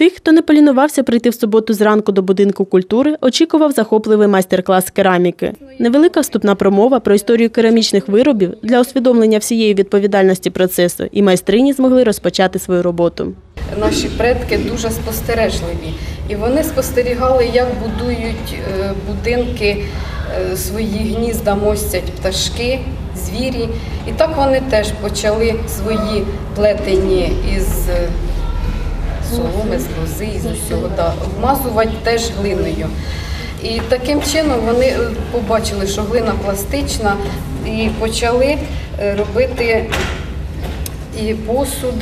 Тих, хто не полінувався прийти в суботу зранку до будинку культури, очікував захопливий майстер-клас кераміки. Невелика вступна промова про історію керамічних виробів для усвідомлення всієї відповідальності процесу, і майстрині змогли розпочати свою роботу. Наші предки дуже спостережливі, і вони спостерігали, як будують е, будинки, е, свої гнізда мостять пташки, звірі. І так вони теж почали свої плетені із е, соломи, з лози, з усього, да, вмазувати теж глиною. І таким чином вони е, побачили, що глина пластична, і почали е, робити і посуд.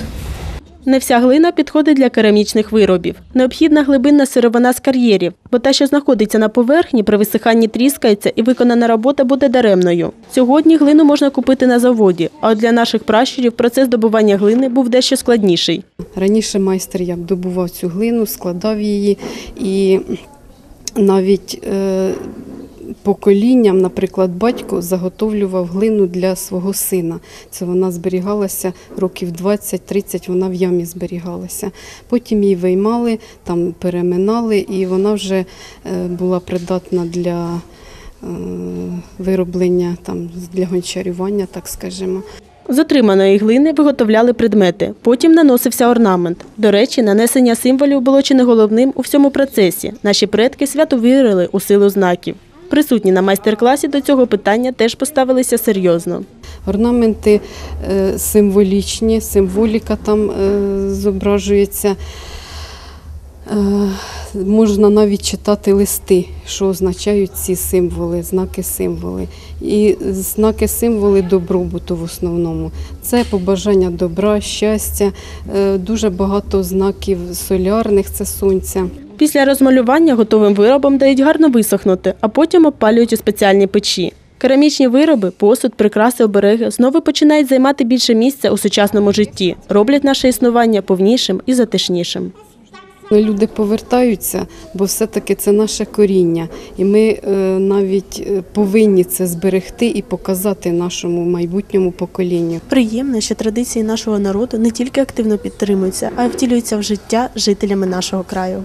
Не вся глина підходить для керамічних виробів. Необхідна глибинна сировина з кар'єрів, бо та, що знаходиться на поверхні, при висиханні тріскається і виконана робота буде даремною. Сьогодні глину можна купити на заводі, а от для наших пращурів процес добування глини був дещо складніший. Раніше майстер як добував цю глину, складав її і навіть е, поколінням, наприклад, батько заготовлював глину для свого сина. Це вона зберігалася років 20-30, вона в ямі зберігалася. Потім її виймали, там переминали, і вона вже е, була придатна для е, вироблення, там, для гончарювання, так скажімо. З отриманої глини виготовляли предмети, потім наносився орнамент. До речі, нанесення символів було чи не головним у всьому процесі. Наші предки свято вірили у силу знаків. Присутні на майстер-класі до цього питання теж поставилися серйозно. Орнаменти е, символічні, символіка там е, зображується. Е, Можна навіть читати листи, що означають ці символи, знаки символи. І знаки символи добробуту в основному. Це побажання добра, щастя, дуже багато знаків солярних це сонця. Після розмалювання готовим виробам дають гарно висохнути, а потім обпалюють у спеціальні печі. Керамічні вироби, посуд, прикраси, обереги знову починають займати більше місця у сучасному житті, роблять наше існування повнішим і затишнішим. Люди повертаються, бо все-таки це наше коріння, і ми е, навіть е, повинні це зберегти і показати нашому майбутньому поколінню. Приємно, що традиції нашого народу не тільки активно підтримуються, а й втілюються в життя жителями нашого краю.